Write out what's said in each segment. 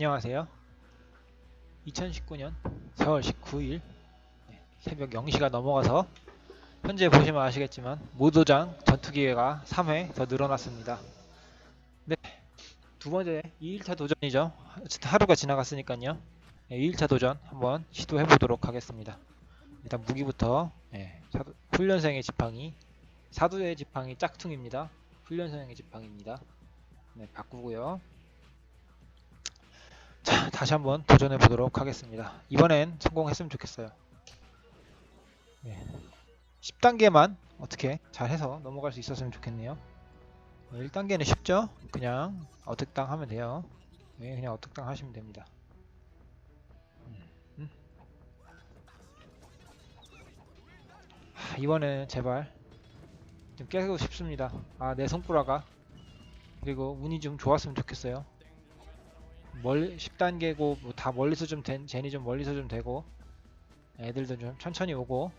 안녕하세요. 2019년 4월 19일 새벽 0시가 넘어가서 현재 보시면 아시겠지만 모도장 전투 기회가 3회 더 늘어났습니다. 네, 두 번째 2일차 도전이죠. 하루가 지나갔으니까요. 네, 2일차 도전 한번 시도해 보도록 하겠습니다. 일단 무기부터 네, 사도- 훈련생의 지팡이, 사두의 지팡이 짝퉁입니다. 훈련생의 지팡이입니다. 네, 바꾸고요. 자, 다시 한번 도전해 보도록 하겠습니다. 이번엔 성공했으면 좋겠어요. 네. 10단계만 어떻게 잘 해서 넘어갈 수 있었으면 좋겠네요. 1단계는 쉽죠? 그냥 어택당 하면 돼요. 네, 그냥 어택당 하시면 됩니다. 음, 음. 하, 이번에는 제발 좀 깨고 싶습니다. 아, 내 손가락아. 그리고 운이 좀 좋았으면 좋겠어요. 멀 10단계고 뭐 다 멀리서 좀 된, 제니 좀 멀리서 좀 되고 애들도 좀 천천히 오고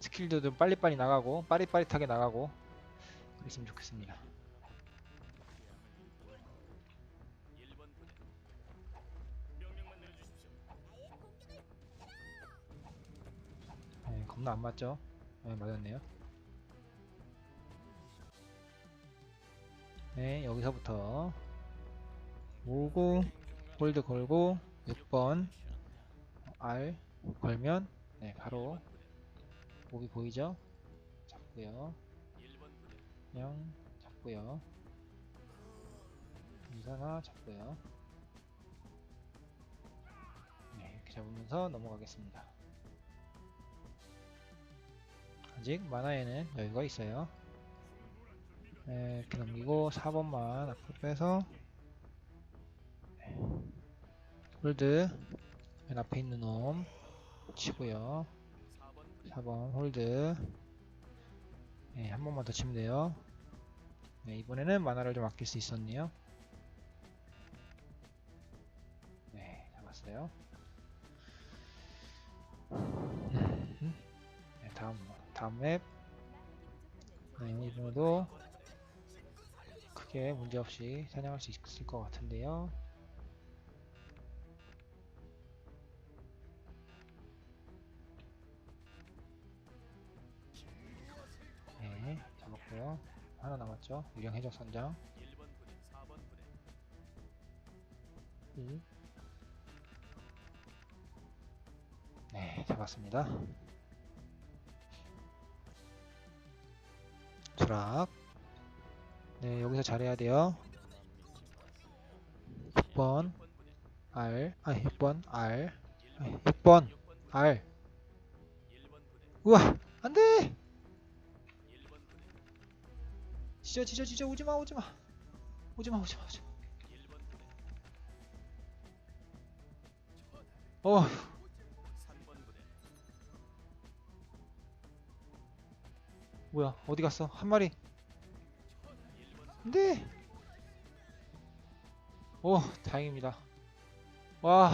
스킬도 좀 빨리빨리 나가고 빠릿빠릿하게 나가고 그랬으면 좋겠습니다. 네, 겁나 안 맞죠? 네, 맞았네요. 네, 여기서부터 모으고 홀드 걸고 6번 R 걸면 네 바로 목이 보이죠? 잡고요. 그냥 잡고요. 인사나 잡고요. 네 이렇게 잡으면서 넘어가겠습니다. 아직 만화에는 여유가 있어요. 네, 이렇게 넘기고 4번만 앞으로 빼서 홀드. 맨 앞에 있는 놈. 치고요. 4번 홀드. 네, 한 번만 더 치면 돼요. 네, 이번에는 만화를 좀 아낄 수 있었네요. 네 잡았어요. 음, 네, 다음 다음 맵. 네, 이번에도 크게 문제없이 사냥할 수 있을 것 같은데요 잡았고요. 하나 남았죠. 유령 해적 선장. 1. 네, 잡았습니다. 추락. 네, 여기서 잘해야 돼요. 6번 R, 아 6번 R, 아, 6번 R. 우와, 안 돼. 지져 지져 지져. 오지마 오지마. 오지마 오지마 오지마. 어. 뭐야 어디 갔어? 한 마리. 안돼 오 다행입니다. 와.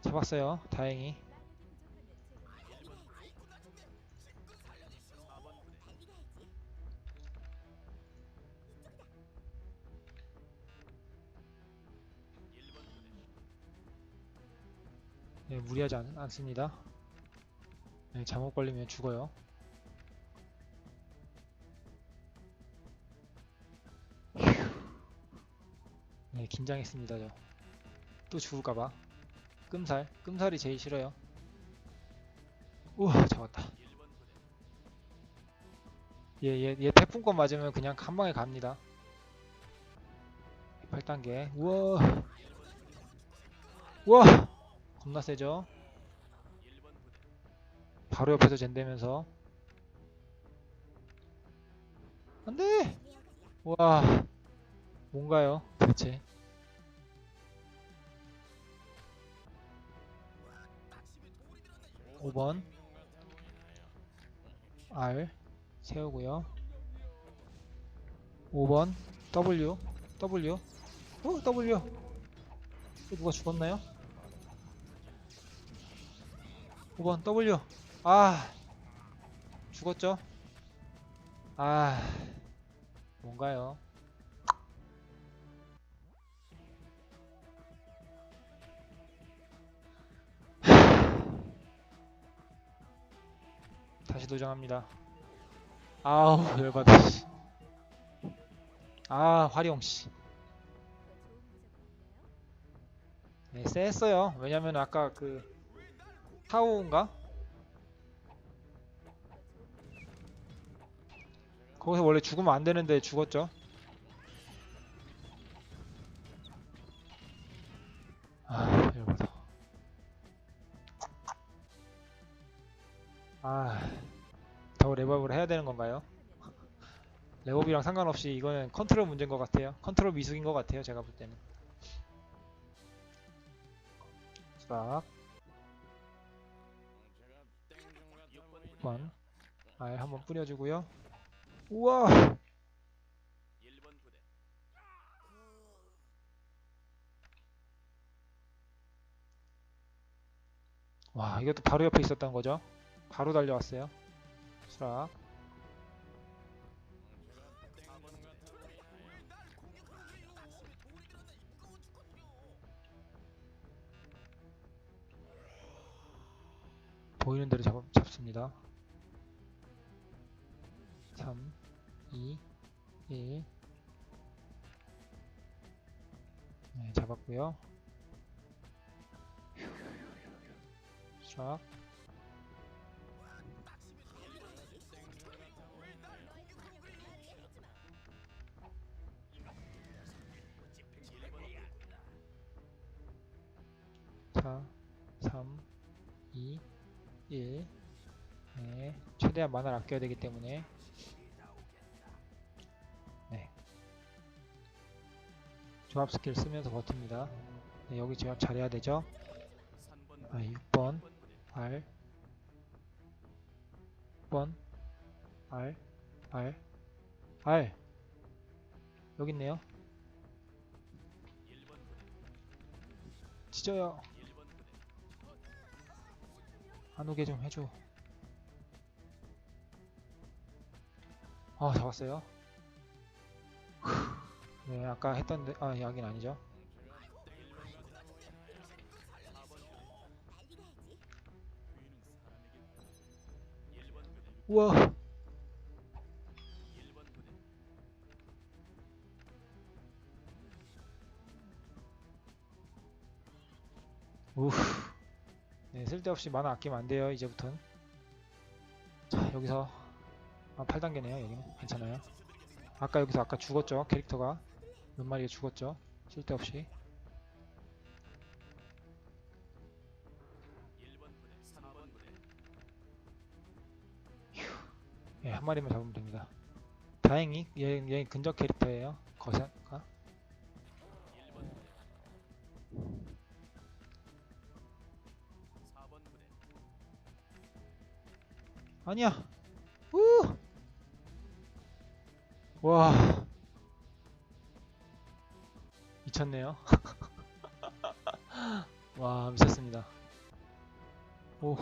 잡았어요 다행히 무리하지 않, 않습니다. 네, 잘못 걸리면 죽어요. 휴. 네, 긴장했습니다, 저. 또 죽을까봐. 끔살, 끔살이 제일 싫어요. 우와, 잡았다. 얘, 얘, 얘 태풍권 맞으면 그냥 한 방에 갑니다. 8단계. 우와. 우와! 겁나 세죠? 바로 옆에서 젠대면서. 안돼! 와 뭔가요 도대체? 오번. R 세우고요. 5번. W. W. 어 W. 또 누가 죽었나요? 5번 W. 아 죽었죠? 아 뭔가요? 다시 도전합니다. 아우 열받아 아 화룡씨. 네 쎄했어요. 왜냐면 아까 그 타우인가? 거기서 원래 죽으면 안 되는데 죽었죠. 아, 열받아. 아, 더 레벨업을 해야 되는 건가요? 레벨업이랑 상관없이 이거는 컨트롤 문제인 것 같아요. 컨트롤 미숙인 것 같아요. 제가 볼 때는. 수락 6번 알 한번 뿌려주고요. 우와! 와, 이것도 바로 옆에 있었던 거죠? 바로 달려왔어요. 수락. 보이는 대로 잡, 잡습니다. 3, 2, 1. 네, 잡았고요. 쫙. 자, 3, 2, 1. 네, 최대한 만화를 아껴야 되기 때문에 네. 조합 스킬 쓰면서 버팁니다. 네, 여기 조합 잘해야 되죠. 아, 6번 R 6번 R R R 여기 있네요. 찢어요. 안 오게 좀 해줘. 아, 잡았어요. 네, 아까 했던 데, 아, 여긴 아니죠. 우와. 우후. 네, 쓸데없이 만화 아끼면 안 돼요, 이제부턴. 자, 여기서 아, 8단계네요, 여기는. 괜찮아요. 아까 여기서 아까 죽었죠, 캐릭터가. 몇 마리가 죽었죠. 쓸데없이. 예, 한 마리만 잡으면 됩니다. 다행히 얘, 얘 근접 캐릭터예요. 거세가. 아니야. 우! 와. 미쳤네요. 와, 미쳤습니다. 오.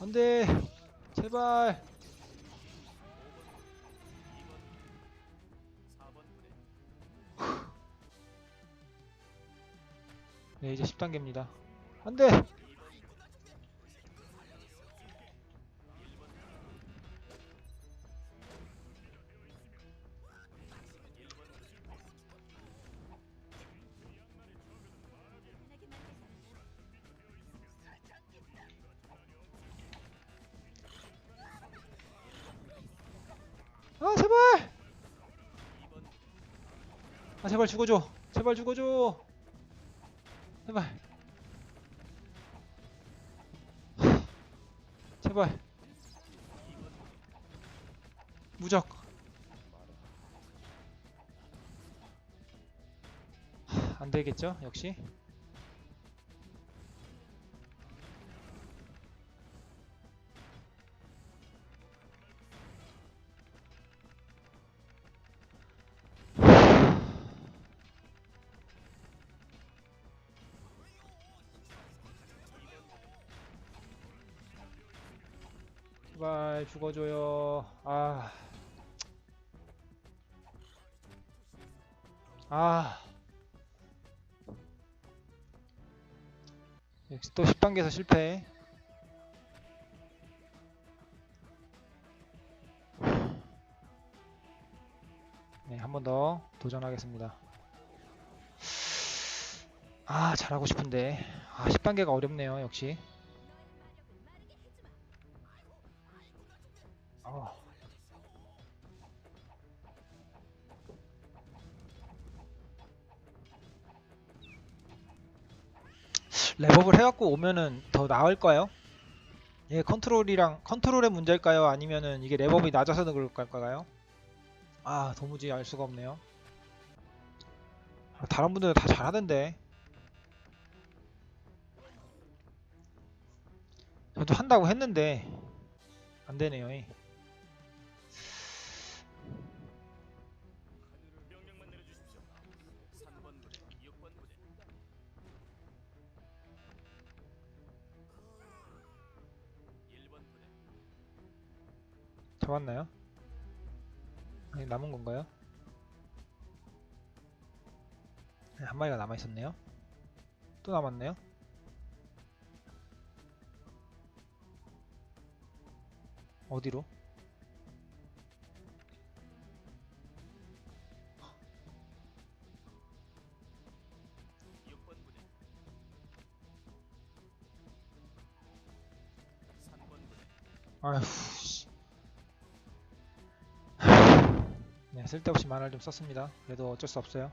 안돼 제발 네 이제 10단계입니다 안돼 아 제발! 아 제발 죽어줘. 제발 죽어줘. 제발. 하, 제발. 무적. 하, 안되겠죠? 역시 죽어줘요. 아. 아. 역시 또 10단계에서 실패. 네, 한 번 더 도전하겠습니다. 아, 잘하고 싶은데. 아, 10단계가 어렵네요, 역시. 랩업을 해갖고 오면은 더 나을까요? 예, 컨트롤이랑 컨트롤의 문제일까요? 아니면은 이게 랩업이 낮아서 그럴까요? 아, 도무지 알 수가 없네요. 아, 다른 분들은 다 잘하던데. 저도 한다고 했는데 안 되네요. 이. 잡았나요? 아니, 남은 건가요? 네, 한 마리가 남아 있었네요. 또 남았네요. 어디로? 육번 부대. 3번 부대, 아휴, 네, 쓸데없이 만화를 좀 썼습니다. 그래도 어쩔 수 없어요.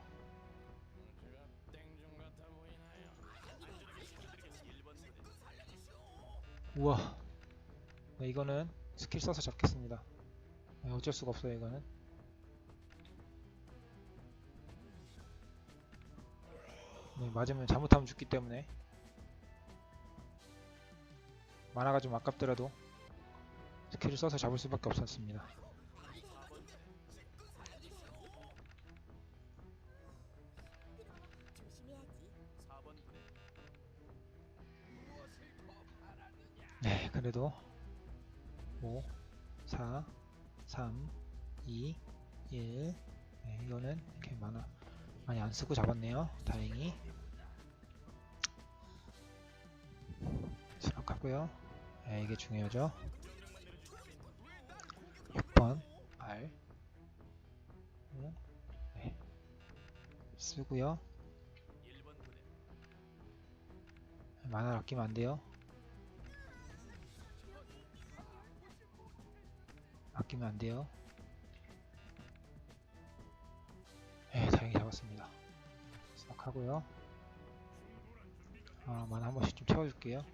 땡중 같아 보이나요? 1번 부대, 우와. 네, 이거는 스킬 써서 잡겠습니다. 네, 어쩔 수가 없어요, 이거는. 네, 맞으면 잘못하면 죽기 때문에 만화가 좀 아깝더라도 스킬을 써서 잡을 수밖에 없었습니다. 그래도 5, 4, 3, 2, 1. 네, 이거는 이렇게 많아 많이 안 쓰고 잡았네요. 다행히. 수락하고요. 네, 이게 중요하죠. 6번 R 네. 쓰고요. 1번 부대, 만화 아끼면 안 돼요. 아끼면 안 돼요. 네, 다행히 잡았습니다. 시작하고요. 아, 만화 한 번씩 좀 채워줄게요. 1번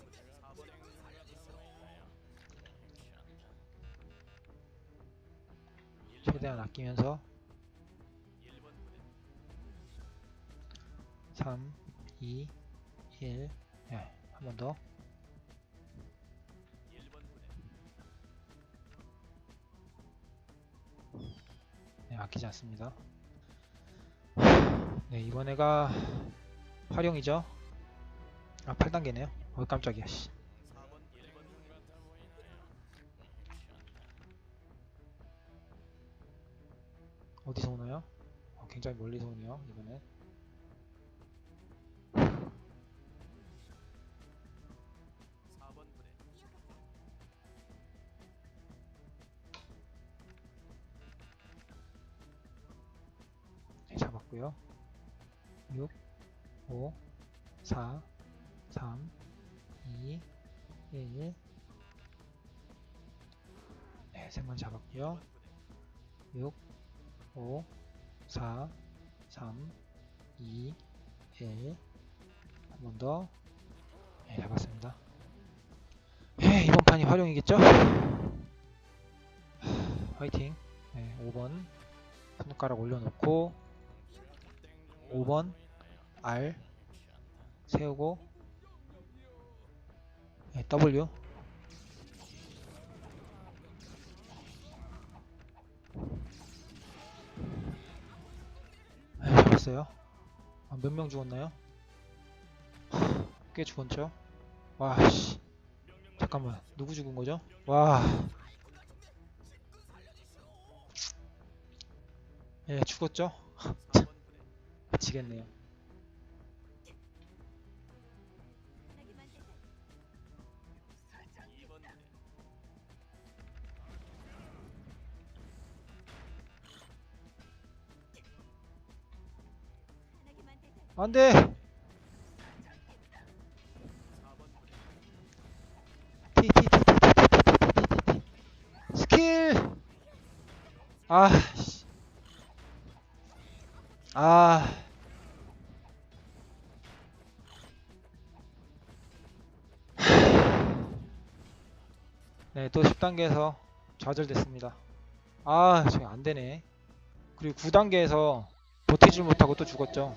부대, 4번 부대, 최대한 아끼면서 1번 부대, 3, 2, 1. 네, 한번 더. 아끼지 않습니다. 네, 이번에가 활용이죠. 아, 8단계네요. 어, 깜짝이야, 씨. 4번 1번 중 같아 보이나요? 어디서 오나요? 어, 굉장히 멀리서 오네요, 이번엔. 네, 잡았고요. 6, 5, 4, 3, 2, 1. 네, 세번 잡았고요. 6, 5, 4, 3, 2, 1. 한 번 더. 네, 잡았습니다. 네, 이번 판이 활용이겠죠? 화이팅. 네, 5번. 손가락 올려놓고 5번 R 세우고 네, W 네, 잡았어요 아, 몇명 죽었나요? 하, 꽤 죽었죠? 와씨 잠깐만 누구 죽은 거죠? 와 예, 죽었죠? 미치겠네요. 안 돼! 스킬! 아, 네, 또 10단계에서 좌절됐습니다. 아, 저게 안 되네. 그리고 9단계에서 버티지 못하고 또 죽었죠.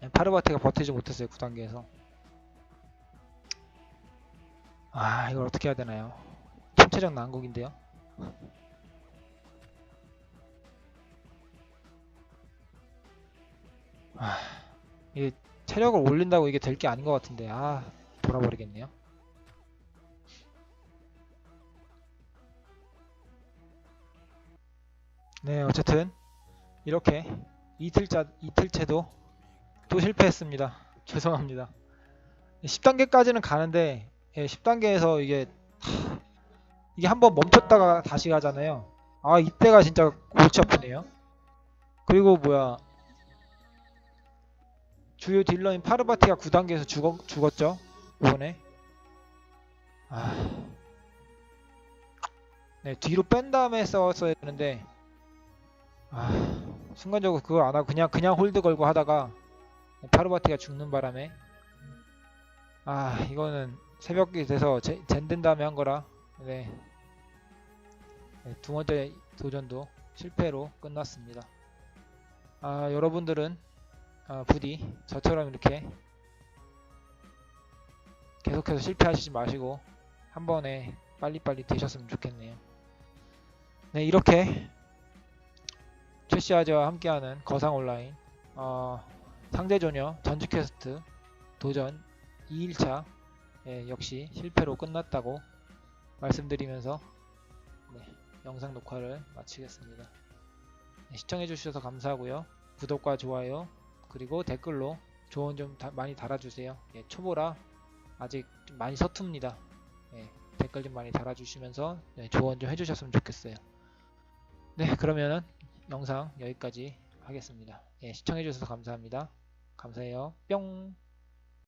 네, 파르바테가 버티지 못했어요, 9단계에서. 아, 이걸 어떻게 해야 되나요? 총체적 난국인데요. 아, 이게 체력을 올린다고 이게 될 게 아닌 것 같은데, 아, 돌아버리겠네요. 네, 어쨌든 이렇게 이틀차 이틀째도 또 실패했습니다. 죄송합니다. 10단계까지는 가는데 예, 10단계에서 이게 하, 이게 한번 멈췄다가 다시 가잖아요. 아 이때가 진짜 골치 아프네요. 그리고 뭐야 주요 딜러인 파르바티가 9단계에서 죽었, 죽었죠 이번에. 아, 네 뒤로 뺀 다음에 싸웠어야 되는데 아, 순간적으로 그걸 안 하고 그냥 그냥 홀드 걸고 하다가 파르바티가 죽는 바람에 아 이거는 새벽이 돼서 제, 젠된 다음에 한 거라 네. 네, 두 번째 도전도 실패로 끝났습니다. 아 여러분들은 아, 부디 저처럼 이렇게 계속해서 실패하시지 마시고 한 번에 빨리빨리 되셨으면 좋겠네요. 네 이렇게 최씨아저와 함께하는 거상 온라인 어, 상대조녀 전직 퀘스트 도전 2일차 예, 역시 실패로 끝났다고 말씀드리면서 네, 영상 녹화를 마치겠습니다. 네, 시청해주셔서 감사하고요. 구독과 좋아요 그리고 댓글로 조언 좀 다- 많이 달아주세요. 예, 초보라 아직 좀 많이 서툽니다. 예, 댓글 좀 많이 달아주시면서 네, 조언 좀 해주셨으면 좋겠어요. 네 그러면은 영상 여기까지 하겠습니다. 예, 시청해주셔서 감사합니다. 감사해요. 뿅!